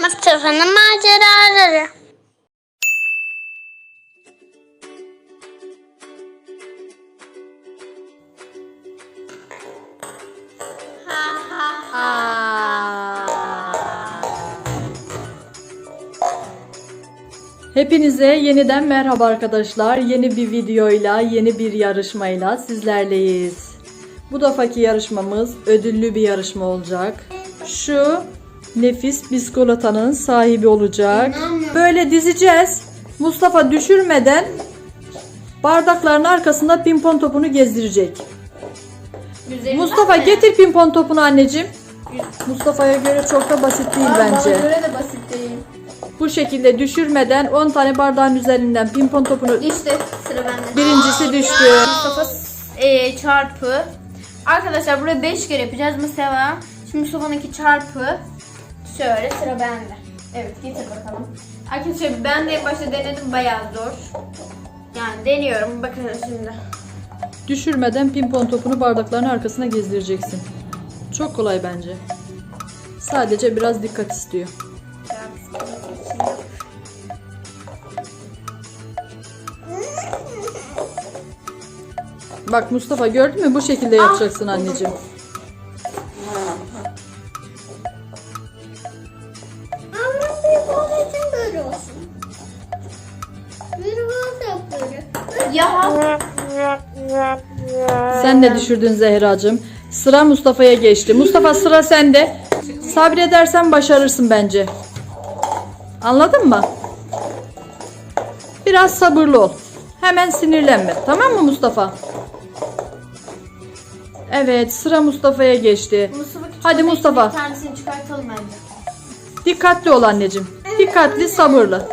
Mustafa'nın maceraları. Hepinize yeniden merhaba arkadaşlar. Yeni bir videoyla, yeni bir yarışmayla sizlerleyiz. Bu defaki yarışmamız ödüllü bir yarışma olacak. Şu nefis biskolatanın sahibi olacak. Böyle dizeceğiz. Mustafa düşürmeden bardakların arkasında pimpon topunu gezdirecek. Mustafa getir pimpon topunu anneciğim. Mustafa'ya göre çok da basit değil bence. göre de basit değil. Bu şekilde düşürmeden 10 tane bardağın üzerinden pimpon topunu İşte sıra bende. birincisi düştü. Mustafa e, çarpı. Arkadaşlar burada 5 kere yapacağız mesela. Şimdi Mustafa'nınki çarpı. Şöyle sıra bende. Evet getir bakalım. Arkadaşlar ben de en başta denedim bayağı zor. Yani deniyorum bakın şimdi. Düşürmeden pimpon topunu bardakların arkasına gezdireceksin. Çok kolay bence. Sadece biraz dikkat istiyor. Bak Mustafa gördün mü bu şekilde yapacaksın anneciğim. Ya Sen de düşürdün Zehracığım. Sıra Mustafa'ya geçti. Mustafa sıra sende. Sabredersen başarırsın bence. Anladın mı? Biraz sabırlı ol. Hemen sinirlenme. Tamam mı Mustafa? Evet sıra Mustafa'ya geçti. Mustafa Hadi Mustafa. Bir tanesini çıkartalım bence. Dikkatli ol anneciğim. Dikkatli sabırlı.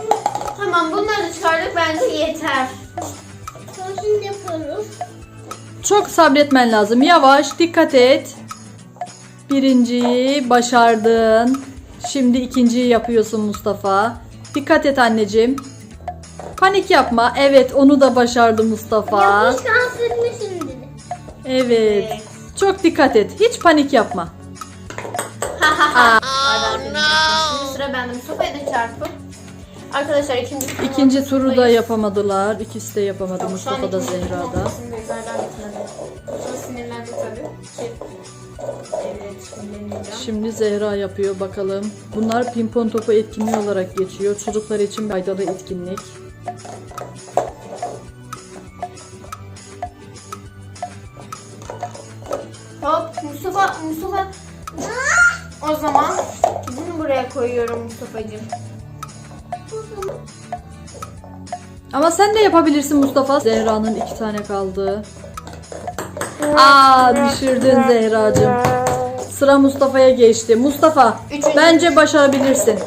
Tamam bunları çıkardık bence yeter. Çok sabretmen lazım. Yavaş dikkat et. Birinciyi başardın. Şimdi ikinciyi yapıyorsun Mustafa. Dikkat et anneciğim. Panik yapma. Evet onu da başardı Mustafa. Yapmış kaldırmışım dedi. Evet. Çok dikkat et. Hiç panik yapma. Pardon, Şimdi sıra bende. Mustafa'ya da çarpı. Arkadaşlar ikinci turunu İkinci turu da yapamadılar. İkisi de yapamadı. Mustafa da Zehra da. Mustafa sinirlendi tabii. Şey- Evet şimdi deneyeceğim. Şimdi Zehra yapıyor bakalım. Bunlar pimpon topu etkinliği olarak geçiyor. Çocuklar için faydalı etkinlik. Hop Mustafa Mustafa. O zaman bunu buraya koyuyorum Mustafa'cığım. Ama sen de yapabilirsin Mustafa. Zehra'nın iki tane kaldı. Aa düşürdün Zehra'cığım. Sıra Mustafa'ya geçti. Mustafa Üçüncü. bence başarabilirsin.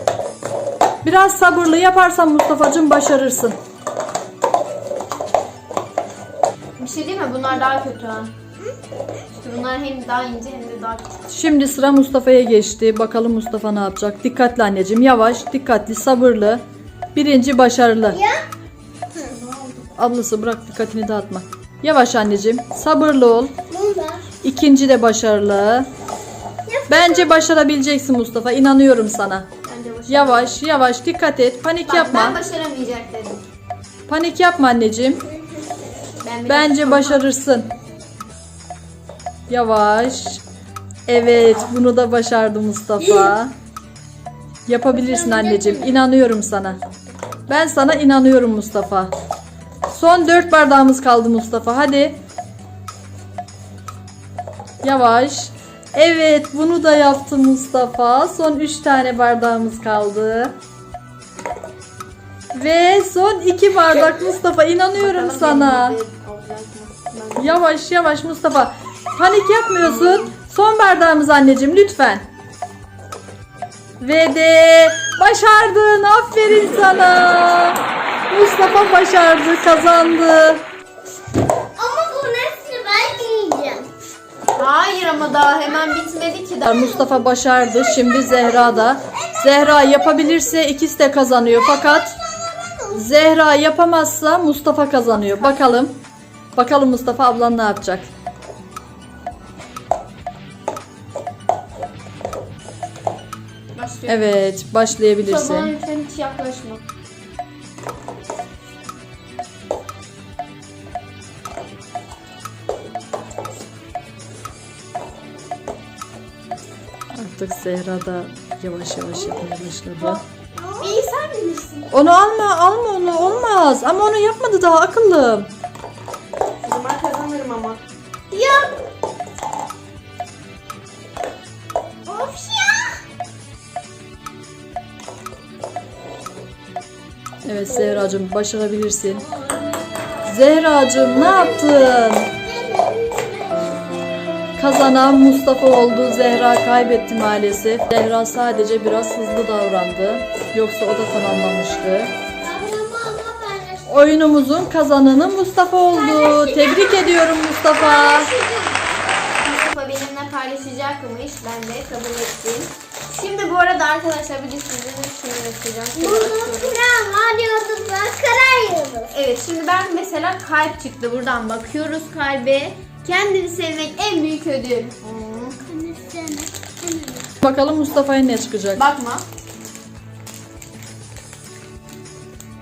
Biraz sabırlı yaparsan Mustafa'cığım başarırsın. Bir şey değil mi? Bunlar daha kötü ha. İşte bunlar hem daha ince hem de daha küçük. Şimdi sıra Mustafa'ya geçti. Bakalım Mustafa ne yapacak? Dikkatli anneciğim. Yavaş, dikkatli, sabırlı. Birinci başarılı. Ablası bırak dikkatini dağıtma. Yavaş anneciğim. Sabırlı ol. İkinci de başarılı. Bence başarabileceksin Mustafa. İnanıyorum sana. Yavaş yavaş dikkat et. Panik Bak, ben yapma. başaramayacak dedim. Panik yapma anneciğim. Ben Bence başarırsın. Yavaş. Evet bunu da başardı Mustafa. Yapabilirsin anneciğim. İnanıyorum sana. Ben sana inanıyorum Mustafa. Son dört bardağımız kaldı Mustafa. Hadi. Yavaş. Evet bunu da yaptı Mustafa. Son üç tane bardağımız kaldı. Ve son iki bardak Mustafa. İnanıyorum Bakalım sana. Ben- Yavaş yavaş Mustafa. Panik yapmıyorsun. Son bardağımız anneciğim lütfen. Ve de başardın. Aferin sana. Mustafa başardı, kazandı. Ama bu hepsini ben yiyeceğim. Hayır ama daha hemen bitmedi ki daha. Mustafa başardı. Şimdi Zehra da. Zehra yapabilirse ikisi de kazanıyor. Fakat Zehra yapamazsa Mustafa kazanıyor. Bakalım. Bakalım Mustafa ablan ne yapacak? Başlıyor. Evet başlayabilirsin. Sabah sen hiç yaklaşma. Artık Zehra da yavaş yavaş yapmaya başladı. İyi sen bilirsin. Onu alma alma onu olmaz ama onu yapmadı daha akıllım. O zaman kazanırım ama. Yok. Evet Zehracığım başarabilirsin. Zehracığım ne yaptın? Kazanan Mustafa oldu. Zehra kaybetti maalesef. Zehra sadece biraz hızlı davrandı. Yoksa o da tamamlamıştı. Oyunumuzun kazananı Mustafa oldu. Tebrik ediyorum Mustafa. Mustafa benimle paylaşacakmış. Ben de kabul ettim. Şimdi bu arada arkadaşlar bir de göstereceğim. Şöyle Burada açıyorum. kıran var var. Kıran yıldız. Evet şimdi ben mesela kalp çıktı. Buradan bakıyoruz kalbe. Kendini sevmek en büyük ödül. Hmm. Bakalım Mustafa'ya ne çıkacak? Bakma.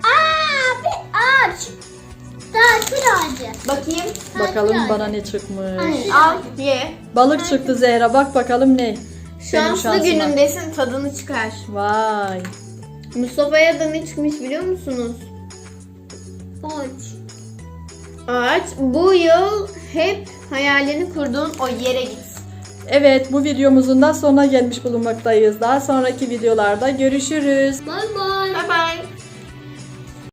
Aa bir ağaç. Tatil ağacı. Bakayım. Bakalım bana ne çıkmış. Al ye. Balık çıktı Zehra. Bak bakalım ne? Şanslı şansıma. günündesin tadını çıkar. Vay. Mustafa'ya da ne çıkmış biliyor musunuz? Ağaç. Ağaç bu yıl hep hayalini kurduğun o yere git. Evet bu videomuzun da sonuna gelmiş bulunmaktayız. Daha sonraki videolarda görüşürüz. Bay bay.